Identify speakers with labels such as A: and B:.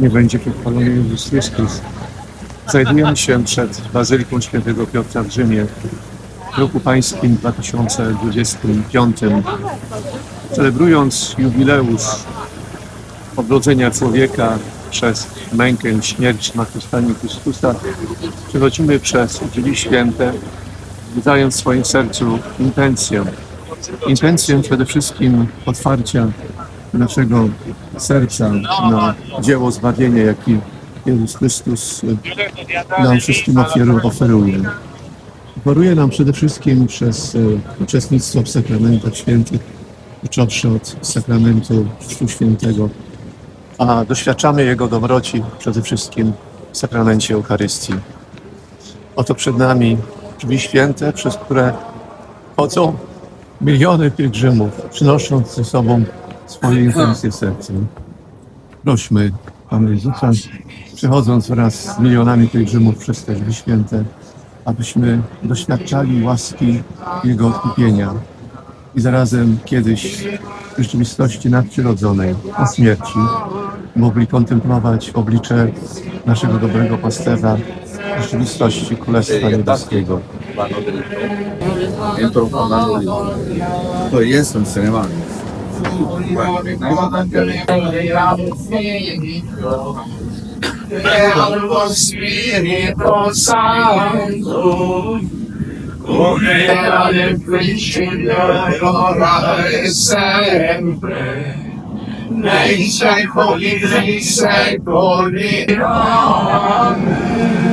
A: nie będzie pochwalony Jezus Chrystus. Znajdujemy się przed Bazyliką Świętego Piotra w Rzymie w roku pańskim 2025, celebrując jubileusz odrodzenia człowieka przez mękę, śmierć, zmartwychwstanie Chrystusa, przechodzimy przez drzwi święte, wydając w swoim sercu intencję. Intencję przede wszystkim otwarcia naszego serca na dzieło zbawienia, jaki Jezus Chrystus nam wszystkim oferuje. Oferuje nam przede wszystkim przez y, uczestnictwo w sakramentach świętych, począwszy od sakramentu Chrztu Świętego, a doświadczamy Jego dobroci przede wszystkim w sakramencie Eucharystii. Oto przed nami drzwi święte, przez które chodzą miliony pielgrzymów, przynosząc ze sobą swoje intencje sercem. Prośmy Pana Jezusa, przechodząc wraz z milionami pielgrzymów przez te drzwi święte, abyśmy doświadczali łaski Jego odkupienia i zarazem kiedyś w rzeczywistości nadprzyrodzonej, po śmierci, mogli kontemplować oblicze naszego dobrego pasterza w rzeczywistości Królestwa Niebieskiego.
B: Entro parlando di poi io sono se ne vanno
C: Allo Spirito Santo, come era nel principio e ora e sempre, nei secoli dei secoli. Amen.